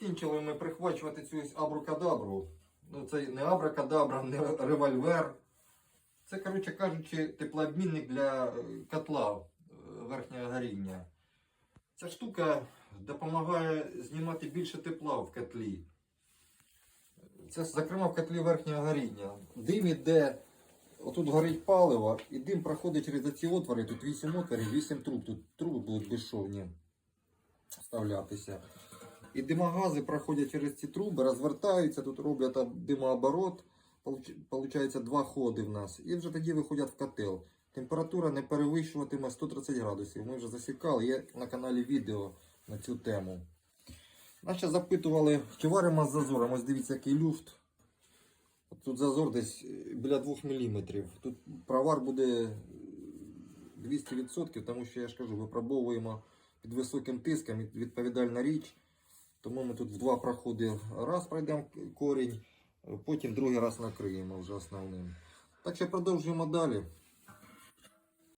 закінчили ми прихвачувати цю абракадабру. Ну, це не абракадабра, не револьвер. Це, коротше кажучи, теплообмінник для е, котла е, верхнього горіння. Ця штука допомагає знімати більше тепла в котлі. Це, зокрема, в котлі верхнього горіння. Дим іде, отут горить паливо, і дим проходить через ці отвори. Тут 8 отворів, 8 труб. Тут труби будуть безшовні вставлятися. І димогази проходять через ці труби, розвертаються, тут роблять там димооборот. Получається два ходи в нас. І вже тоді виходять в котел. Температура не перевищуватиме 130 градусів. Ми вже засікали, є на каналі відео на цю тему. Нас запитували, чи варимо з зазором. Ось дивіться, який люфт. Тут зазор десь е, біля 2 мм. Тут провар буде е, 200%, тому що я ж кажу, випробовуємо під високим тиском, відповідальна річ. Тому ми тут в два проходи раз пройдемо корінь, потім другий раз накриємо вже основним. Так що продовжуємо далі.